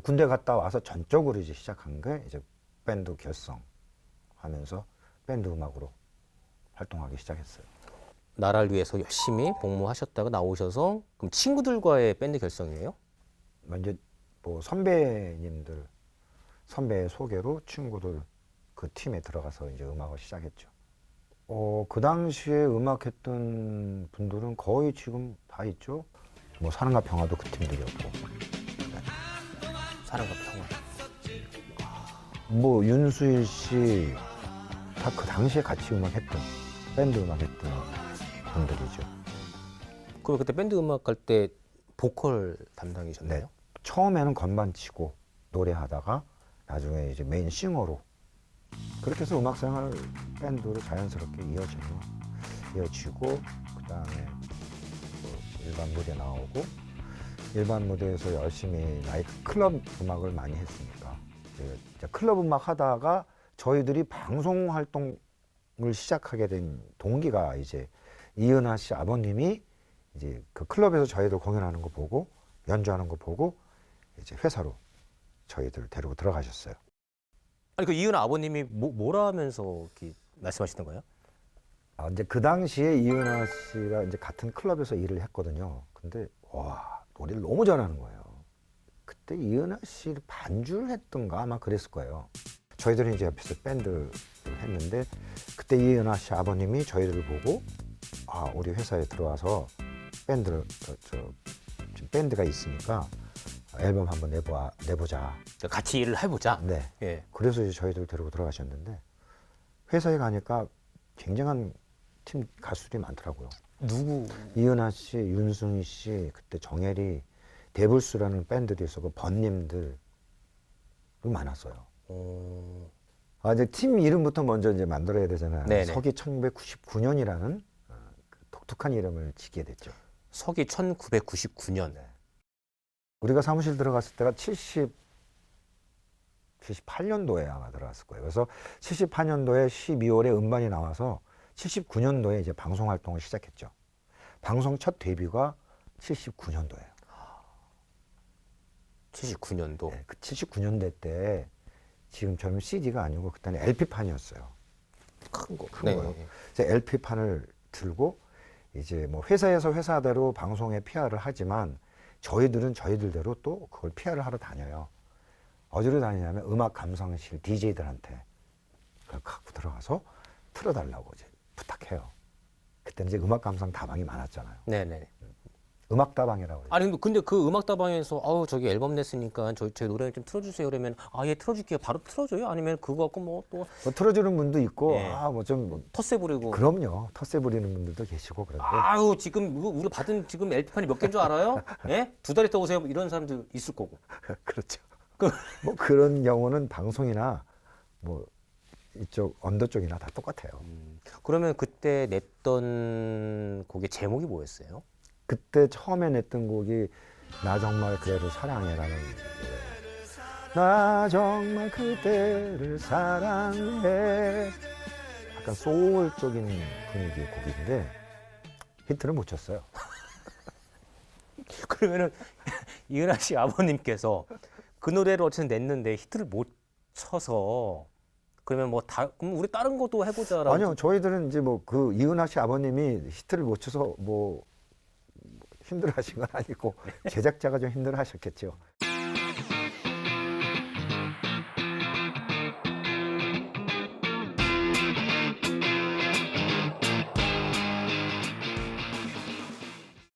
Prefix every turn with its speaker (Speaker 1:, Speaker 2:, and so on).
Speaker 1: 군대 갔다 와서 전적으로 이제 시작한 게 이제 밴드 결성 하면서 밴드 음악으로 활동하기 시작했어요.
Speaker 2: 나라를 위해서 열심히 복무하셨다가 나오셔서 그럼 친구들과의 밴드 결성이에요?
Speaker 1: 먼저 뭐 선배님들 선배의 소개로 친구들 그 팀에 들어가서 이제 음악을 시작했죠. 어, 그 당시에 음악했던 분들은 거의 지금 다 있죠. 뭐 사랑과 평화도 그 팀들이었고,
Speaker 2: 사랑과 평화.
Speaker 1: 뭐 윤수일 씨 다 그 당시에 같이 음악했던 밴드 음악했던 분들이죠.
Speaker 2: 그럼 그때 밴드 음악 할 때 보컬 담당이셨나요?
Speaker 1: 네. 처음에는 건반 치고 노래하다가 나중에 이제 메인 싱어로 그렇게 해서 음악 생활 밴드로 자연스럽게 이어지고 이어지고 그다음에 뭐 일반 무대 나오고 일반 무대에서 열심히 나이트 클럽 음악을 많이 했으니까 이제 이제 클럽 음악 하다가 저희들이 방송 활동을 시작하게 된 동기가 이제 이은하 씨 아버님이 이제 그 클럽에서 저희들 공연하는 거 보고 연주하는 거 보고 이제 회사로 저희들 데리고 들어가셨어요.
Speaker 2: 아니 그 이은아 아버님이 뭐, 뭐라 하면서 이렇게 말씀하시는 거예요?
Speaker 1: 아, 이제 그 당시에 이은하 씨가 이제 같은 클럽에서 일을 했거든요. 근데 와 노래를 너무 잘하는 거예요. 그때 이은하 씨를 반주를 했던가 아마 그랬을 거예요. 저희들은 이제 옆에서 밴드를 했는데 그때 이은하 씨 아버님이 저희들을 보고 아 우리 회사에 들어와서 밴드를 저, 저 지금 밴드가 있으니까 앨범 한번 내보 내보자.
Speaker 2: 같이 일을 해보자.
Speaker 1: 네.
Speaker 2: 예.
Speaker 1: 그래서 이제 저희들 데리고 들어가셨는데 회사에 가니까 굉장한 팀 가수들이 많더라고요.
Speaker 2: 누구?
Speaker 1: 이은하 씨, 윤승희 씨, 그때 정혜리, 데블스라는 밴드도 있었고 번님들 많았어요.
Speaker 2: 어...
Speaker 1: 아 이제 팀 이름부터 먼저 이제 만들어야 되잖아요.
Speaker 2: 네네.
Speaker 1: 서기 1999년이라는 어, 그 독특한 이름을 지게 됐죠.
Speaker 2: 서기 1999년.
Speaker 1: 우리가 사무실 들어갔을 때가 70 78년도에 아마 들어갔을 거예요. 그래서 78년도에 12월에 음반이 나와서 79년도에 이제 방송 활동을 시작했죠. 방송 첫 데뷔가 79년도예요.
Speaker 2: 79년도.
Speaker 1: 네, 그 79년대 때 지금처럼 CD가 아니고 그때는 LP판이었어요.
Speaker 2: 큰 거.
Speaker 1: 큰 거요. 그래서 LP판을 들고 이제 뭐 회사에서 회사대로 방송에 PR을 하지만 저희들은 저희들대로 또 그걸 PR을 하러 다녀요. 어디로 다니냐면 음악 감상실 DJ들한테 그걸 갖고 들어가서 틀어달라고 이제 부탁해요. 그때는 이제 음악 감상 다방이 많았잖아요.
Speaker 2: 네네.
Speaker 1: 음악 다방이라고 그래요.
Speaker 2: 아니 근데- 근데 그 음악 다방에서 아우 저기 앨범 냈으니까 저 제 노래 좀 틀어주세요 그러면 아예 틀어줄게요 바로 틀어줘요 아니면 그거 갖고 뭐 또
Speaker 1: 뭐 틀어주는 분도 있고
Speaker 2: 예.
Speaker 1: 아뭐좀
Speaker 2: 텃세 부리고
Speaker 1: 그럼요. 텃세 부리는 분들도 계시고 그런데
Speaker 2: 아우 지금 이거 우리 받은 지금 LP판이 몇 개인 줄 알아요? 예? 두 달 있다 오세요 이런 사람들 있을 거고
Speaker 1: 그렇죠.
Speaker 2: 그-
Speaker 1: 뭐 그런 경우는 방송이나 뭐 이쪽 언더 쪽이나 다 똑같아요.
Speaker 2: 그러면 그때 냈던 곡의 제목이 뭐였어요?
Speaker 1: 그때 처음에 냈던 곡이 나 정말 그대를 사랑해라는. 나 정말 그대를 사랑해. 약간 소울적인 분위기의 곡인데 히트를 못 쳤어요.
Speaker 2: 그러면은 이은하 씨 아버님께서 그 노래를 어쨌든 냈는데 히트를 못 쳐서 그러면 뭐 다 그럼 우리 다른 것도 해보자라고
Speaker 1: 아니요, 저희들은 이제 뭐 그 이은하 씨 아버님이 히트를 못 쳐서 뭐 힘들어 하신 건 아니고 제작자가 좀 힘들어 하셨겠죠.